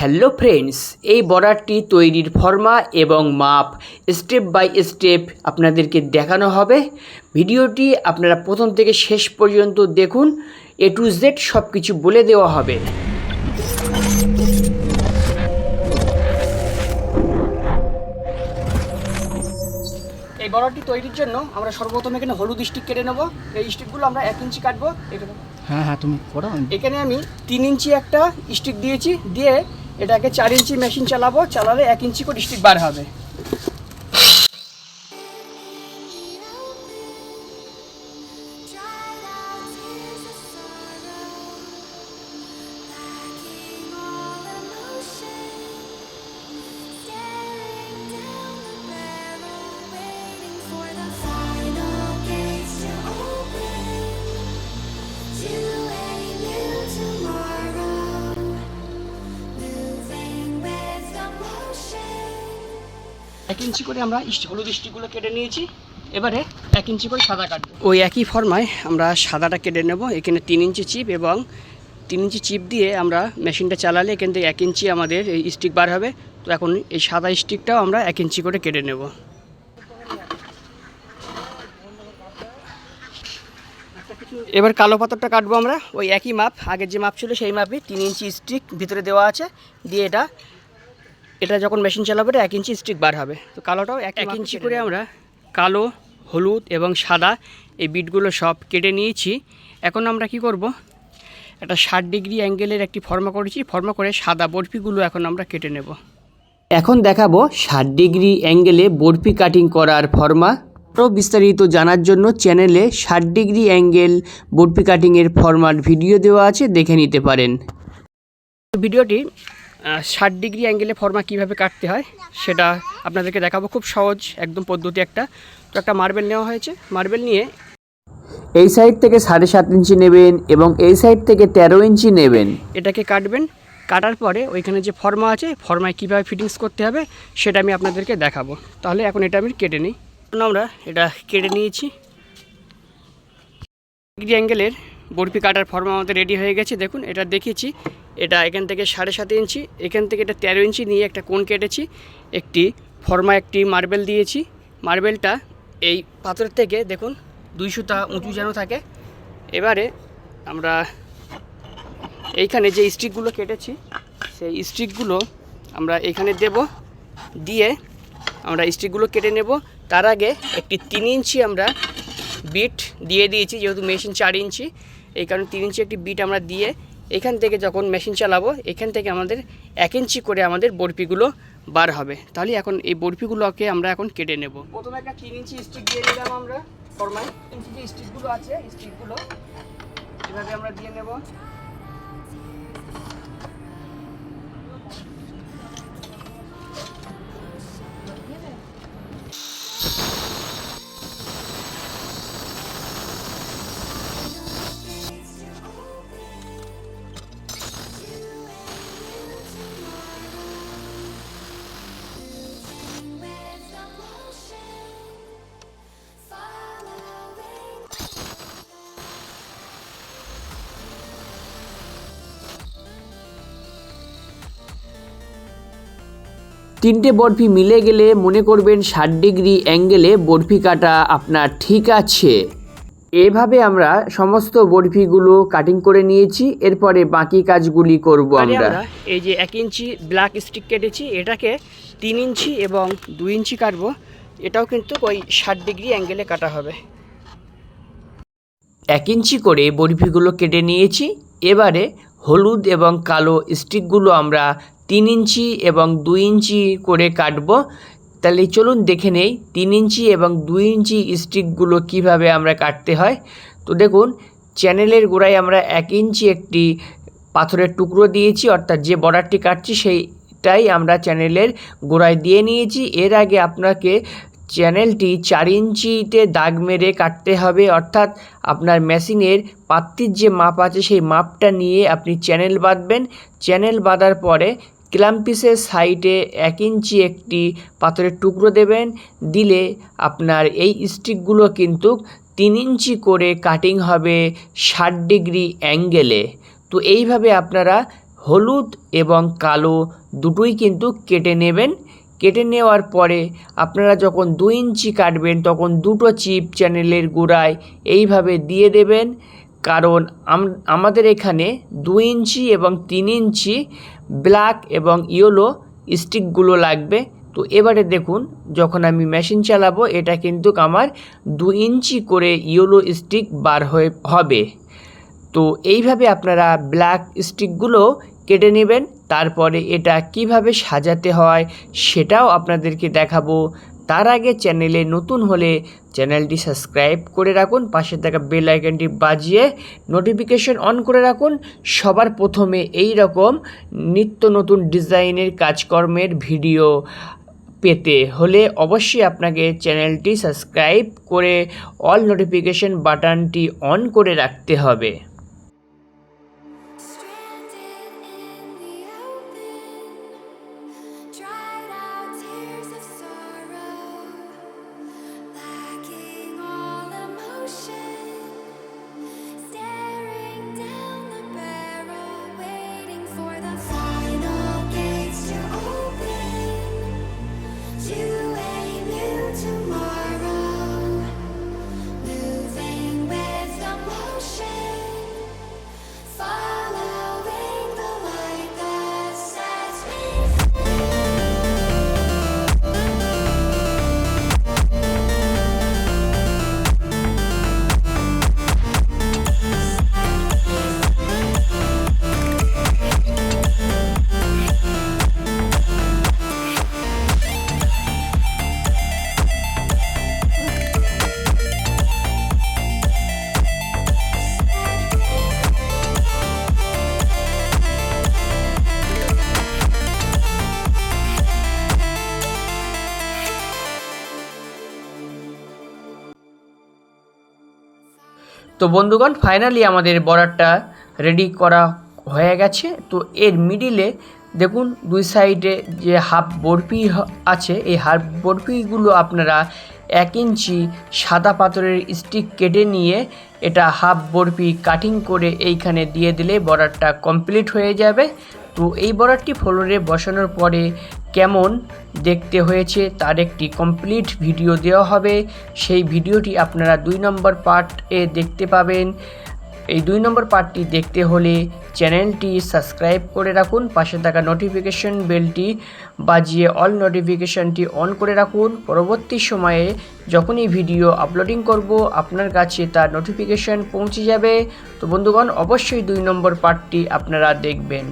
Hello friends এই বর্ডারটি তৈরির ফর্মা এবং মাপ স্টেপ বাই স্টেপ আপনাদেরকে দেখানো হবে। ভিডিওটি আপনারা প্রথম থেকে শেষ পর্যন্ত দেখুন এ টু জেড সব কিছু বলে দেওয়া হবে। এই বর্ডারটি তৈরির জন্য আমরা সর্বপ্রথম এখানে হলুদ স্টিক কেটে নেব। এই স্টিকগুলো আমরা এক ইঞ্চি কাটবো। হ্যাঁ হ্যাঁ তুমি করো এখানে আমি তিন ইঞ্চি একটা স্টিক দিয়েছি। দিয়ে এটাকে চার ইঞ্চি মেশিন চালাবো চালালে এক ইঞ্চি করে স্টিক বার হবে। এক ইঞ্চি করে আমরা হলুদ স্টিকগুলো কেটে নিয়েছি। এবারে এক ইঞ্চি করে সাদা কাটবো। ওই একই ফর্মায় আমরা সাদাটা কেটে নেব, এখানে তিন ইঞ্চি চিপ এবং তিন ইঞ্চি চিপ দিয়ে আমরা মেশিনটা চালালে এখান থেকে এক ইঞ্চি আমাদের এই স্টিক বার হবে। তো এখন এই সাদা স্টিকটাও আমরা এক ইঞ্চি করে কেটে নেব। এবার কালো পাথরটা কাটবো আমরা। ওই একই মাপ আগের যে মাপ ছিল সেই মাপই তিন ইঞ্চি স্টিক ভিতরে দেওয়া আছে। দিয়ে এটা এটা যখন মেশিন চালাবে এটা এক ইঞ্চি স্টিক বার হবে। তো কালোটাও এক এক ইঞ্চি করে আমরা কালো হলুদ এবং সাদা এই বিটগুলো সব কেটে নিয়েছি। এখন আমরা কি করব? একটা ষাট ডিগ্রি অ্যাঙ্গেলের একটি ফর্মা করেছি। ফর্মা করে সাদা বরফিগুলো এখন আমরা কেটে নেব। এখন দেখাবো ষাট ডিগ্রি অ্যাঙ্গেলে বরফি কাটিং করার ফর্মা আরও বিস্তারিত জানার জন্য চ্যানেলে ষাট ডিগ্রি অ্যাঙ্গেল বরফি কাটিংয়ের ফর্মার ভিডিও দেওয়া আছে দেখে নিতে পারেন। ভিডিওটি ষাট ডিগ্রি অ্যাঙ্গেলে ফর্মা কীভাবে কাটতে হয়, সেটা আপনাদেরকে দেখাবো খুব সহজ একদম পদ্ধতি একটা। তো একটা মার্বেল নেওয়া হয়েছে। মার্বেল নিয়ে এই সাইড থেকে সাড়ে সাত ইঞ্চি নেবেন এবং এই সাইড থেকে তেরো ইঞ্চি নেবেন। এটাকে কাটবেন। কাটার পরে ওইখানে যে ফর্মা আছে ফর্মায় কীভাবে ফিটিংস করতে হবে, সেটা আমি আপনাদেরকে দেখাবো। তাহলে এখন এটা আমি কেটে নিই। আমরা এটা কেটে নিয়েছি। ডিগ্রি অ্যাঙ্গেলের বরফি কাটার ফর্মা আমাদের রেডি হয়ে গেছে। দেখুন, এটা দেখিয়েছি। এটা এখান থেকে সাড়ে সাত ইঞ্চি, এখান থেকে এটা তেরো ইঞ্চি নিয়ে একটা কোণ কেটেছি। একটি ফর্মা, একটি মার্বেল দিয়েছি। মার্বেলটা এই পাথরের থেকে দেখুন, দুই সুতা উঁচু যেন থাকে। এবারে আমরা এইখানে যে স্টিকগুলো কেটেছি, সেই স্টিকগুলো আমরা এখানে দেব। দিয়ে আমরা স্টিকগুলো কেটে নেব। তার আগে একটি তিন ইঞ্চি আমরা বিট দিয়ে দিয়েছি, যেহেতু মেশিন চার ইঞ্চি, এই কারণে তিন ইঞ্চি একটি বিট আমরা দিয়ে এখান থেকে যখন মেশিন চালাবো, এখান থেকে আমাদের এক ইঞ্চি করে আমাদের বরফিগুলো বার হবে। তাহলে এখন এই বরফিগুলোকে আমরা এখন কেটে নেব। প্রথমে একটা তিন ইঞ্চি স্টিক দিয়ে নিলাম আমরা ফরমাল ইঞ্চি যে স্টিকগুলো আছে স্টিকগুলো এভাবে আমরা দিয়ে নেব। তিনটে বরফি মিলে গেলে মনে করবেন ষাট ডিগ্রি অ্যাঙ্গেলে বরফি কাটা আপনার ঠিক আছে। এভাবে আমরা সমস্ত বরফিগুলো কাটিং করে নিয়েছি এরপরে বাকি কাজগুলি করব আমরা। এই যে এক ইঞ্চি ব্ল্যাক স্টিক কেটেছি এটাকে তিন ইঞ্চি এবং দুই ইঞ্চি কাটবো। এটাও কিন্তু ওই ষাট ডিগ্রি অ্যাঙ্গেলে কাটা হবে। এক ইঞ্চি করে বরফিগুলো কেটে নিয়েছি এবারে হলুদ এবং কালো স্টিকগুলো আমরা তিন ইঞ্চি এবং দুই ইঞ্চি করে কাটবো। তাহলে চলুন দেখে নেই, তিন ইঞ্চি এবং দুই ইঞ্চি স্টিকগুলো কীভাবে আমরা কাটতে হয়। তো দেখুন, চ্যানেলের গোড়ায় আমরা এক ইঞ্চি একটি পাথরের টুকরো দিয়েছি, অর্থাৎ যে বর্ডারটি কাটছি সেইটাই আমরা চ্যানেলের গোড়ায় দিয়ে নিয়েছি। এর আগে আপনাকে চ্যানেলটি চার ইঞ্চিতে দাগ মেরে কাটতে হবে, অর্থাৎ আপনার মেশিনের পাত্তির যে মাপ আছে সেই মাপটা নিয়ে আপনি চ্যানেল বাঁধবেন। চ্যানেল বাঁধার পরে ক্লাম্পিসের সাইডে এক ইঞ্চি একটি পাথরের টুকরো দেবেন। দিলে আপনার এই স্টিকগুলো কিন্তু তিন ইঞ্চি করে কাটিং হবে ষাট ডিগ্রি অ্যাঙ্গেলে। তো এইভাবে আপনারা হলুদ এবং কালো দুটোই কিন্তু কেটে নেবেন। কেটে নেওয়ার পরে আপনারা যখন দু ইঞ্চি কাটবেন, তখন দুটো চিপ চ্যানেলের গোড়ায় এইভাবে দিয়ে দেবেন। কারণ আমাদের এখানে দু ইঞ্চি এবং তিন ইঞ্চি ব্ল্যাক এবং ইয়েলো স্টিকগুলো লাগবে। তো এবারে দেখুন, যখন আমি মেশিন চালাবো, এটা কিন্তু আমার দু ইঞ্চি করে ইয়েলো স্টিক বার হয়ে হবে। তো এইভাবে আপনারা ব্ল্যাক স্টিকগুলো কেটে নেবেন, তারপরে এটা কীভাবে সাজাতে হয় সেটাও আপনাদেরকে দেখাবো। তার আগে চ্যানেলে নতুন হলে চ্যানেলটি সাবস্ক্রাইব করে রাখুন, পাশে থাকা বেল আইকনটি বাজিয়ে নোটিফিকেশন অন করে রাখুন। সবার প্রথমে এই রকম নিত্য নতুন ডিজাইনের কাজকর্মের ভিডিও পেতে হলে অবশ্যই আপনাকে চ্যানেলটি সাবস্ক্রাইব করে অল নোটিফিকেশন বাটনটি অন করে রাখতে হবে। তো বন্ধুগণ ফাইনালি আমাদের বর্ডারটা রেডি করা হয়ে গেছে। তো এর মিডিলে দেখুন, দুই সাইডে যে হাফ বরফি আছে, এই হাফ বরফিগুলো আপনারা এক ইঞ্চি সাদা পাথরের স্টিক কেটে নিয়ে এটা হাফ বরফি কাটিং করে এইখানে দিয়ে দিলে বর্ডারটা কমপ্লিট হয়ে যাবে। তো এই বর্ডারটি ফ্লোরে বসানোর পরে কেমন দেখতে হয়েছে তার একটি কমপ্লিট ভিডিও দেওয়া হবে। সেই ভিডিওটি আপনারা দুই নম্বর পার্টে দেখতে পাবেন। এই দুই নম্বর পার্টটি দেখতে হলে চ্যানেলটি সাবস্ক্রাইব করে রাখুন, পাশে থাকা নোটিফিকেশন বেলটি বাজিয়ে অল নোটিফিকেশনটি অন করে রাখুন। পরবর্তী সময়ে যখনই ভিডিও আপলোডিং করব, আপনার কাছে তার নোটিফিকেশন পৌঁছে যাবে। তো বন্ধুগণ, অবশ্যই দুই নম্বর পার্টটি আপনারা দেখবেন।